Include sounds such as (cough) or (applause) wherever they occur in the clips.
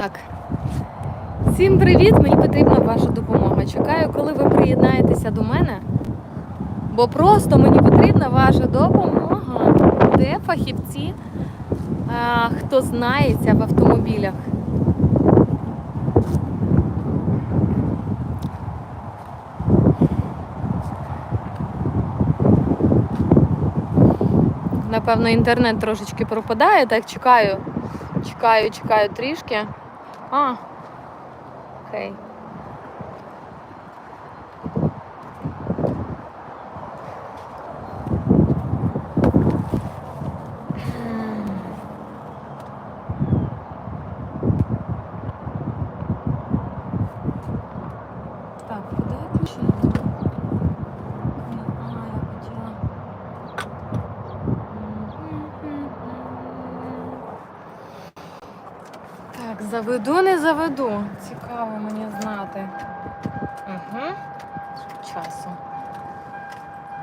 Так. Всім привіт! Мені потрібна ваша допомога. Чекаю, коли ви приєднаєтеся до мене. Бо просто мені потрібна ваша допомога. Де фахівці, а, хто знається в автомобілях. Напевно, інтернет трошечки пропадає, так чекаю. Чекаю, чекаю трішки. А. Окей. Так, Так, заведу, не заведу. Цікаво мені знати. Угу. Часу.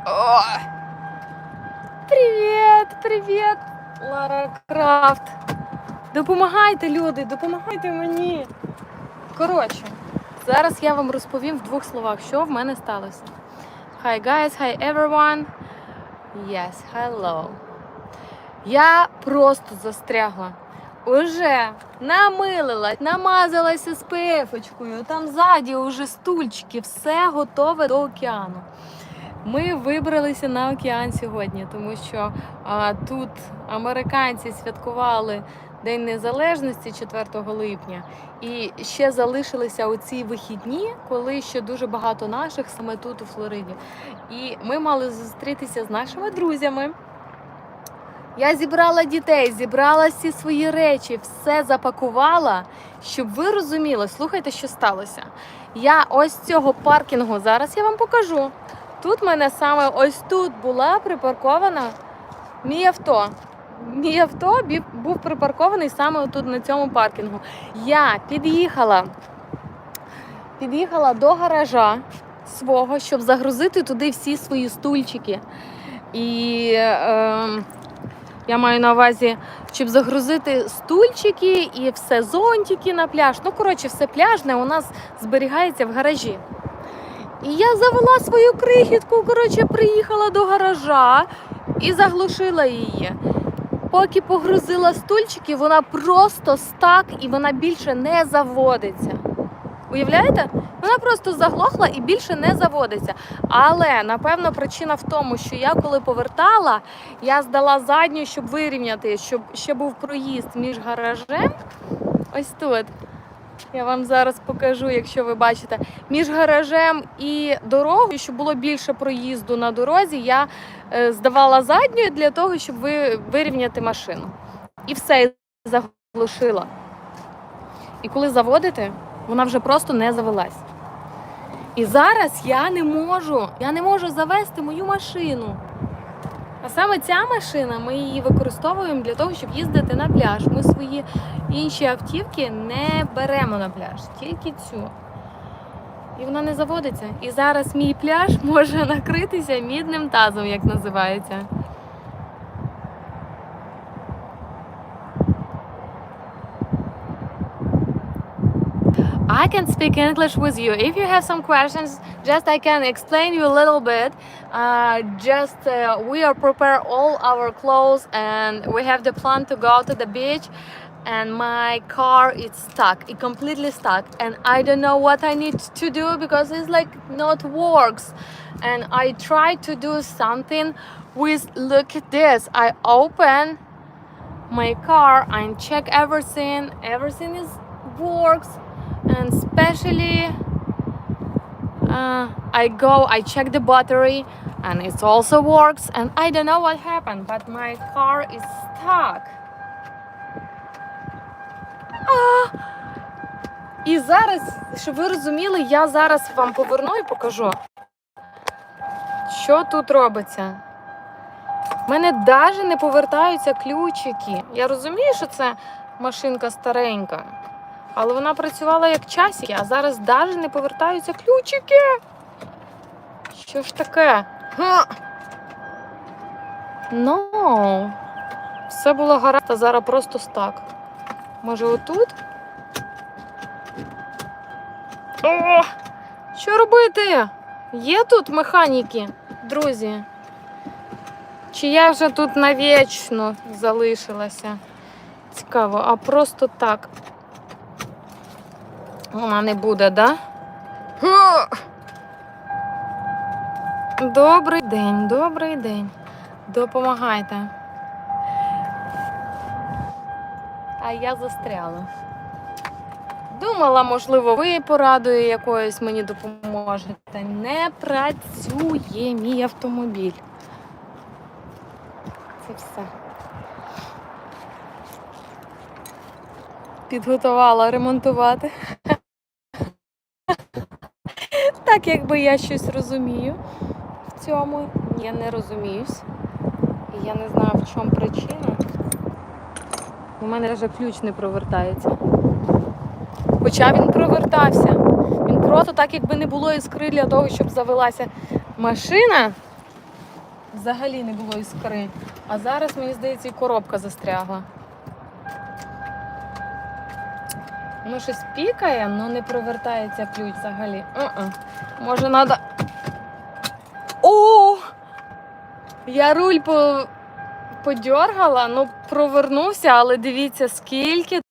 О! Привіт, привіт, Лара Крафт. Допомагайте, люди, допомагайте мені. Коротше, зараз я вам розповім в двох словах, що в мене сталося. Hi guys, hi everyone. Yes, hello. Я просто застрягла. Уже намилилась, намазалася з пефочкою, там ззаді уже стульчики, все готове до океану. Ми вибралися на океан сьогодні, тому що а, тут американці святкували День Незалежності 4 липня, і ще залишилися оці вихідні, коли ще дуже багато наших саме тут у Флориді. І ми мали зустрітися з нашими друзями. Я зібрала дітей, зібрала всі свої речі, все запакувала, щоб ви розуміли, слухайте, що сталося. Я ось цього паркінгу, зараз я вам покажу. Тут в мене саме ось тут була припаркована мій авто. Мій авто був припаркований саме тут на цьому паркінгу. Я під'їхала, під'їхала до гаража свого, щоб загрузити туди всі свої стульчики. І е, я маю на увазі, щоб загрузити стульчики і все зонтики на пляж. Ну, коротше, все пляжне у нас зберігається в гаражі. І я завела свою крихітку, коротше, приїхала до гаража і заглушила її. Поки погрузила стульчики, вона просто стак і вона більше не заводиться. Уявляєте? Вона просто заглохла і більше не заводиться. Але напевно причина в тому, що я коли повертала, я здала задню, щоб вирівняти, щоб ще був проїзд між гаражем. Ось тут. Я вам зараз покажу, якщо ви бачите, між гаражем і дорогою, щоб було більше проїзду на дорозі, я е, здавала задньою для того, щоб ви, вирівняти машину. І все заглушила. І коли заводите, вона вже просто не завелась. І зараз я не можу, я не можу завести мою машину. А саме ця машина, ми її використовуємо для того, щоб їздити на пляж. Ми свої інші автівки не беремо на пляж, тільки цю. І вона не заводиться. І зараз мій пляж може (laughs) накритися мідним тазом, як називається. I can speak English with you. If you have some questions, just I can explain you a little bit. Uh, just uh, we are prepare all our clothes and we have the plan to go to the beach. And my car is stuck. It completely stuck, and I don't know what I need to do because it's like not works. And I try to do something with look at this. I open my car and check everything. Everything is works and especially uh, I go I check the battery and it also works and I don't know what happened but my car is stuck а! І зараз, щоб ви розуміли, я зараз вам поверну і покажу, що тут робиться. У мене навіть не повертаються ключики. Я розумію, що це машинка старенька. Але вона працювала як часики, а зараз навіть не повертаються ключики. Що ж таке? Ну, все було гаразд, а зараз просто стак. Може отут? О! Що робити? Є тут механіки, друзі? Чи я вже тут навічно залишилася? Цікаво, а просто так. Вона не буде, да? Добрий день, добрий день. Допомагайте. А я застряла. Думала, можливо, ви порадою якоюсь мені допоможете. Не працює мій автомобіль. Це все. Підготувала ремонтувати. Так, якби я щось розумію в цьому. Я не розуміюсь. І я не знаю, в чому причина. У мене вже ключ не провертається. Хоча він провертався. Він просто так, якби не було іскри для того, щоб завелася машина. Взагалі не було іскри. А зараз, мені здається, і коробка застрягла. Воно щось пікає, але не провертається ключ взагалі. Uh-uh. Може, треба. О! Я руль по... подергала, ну провернувся, але дивіться, скільки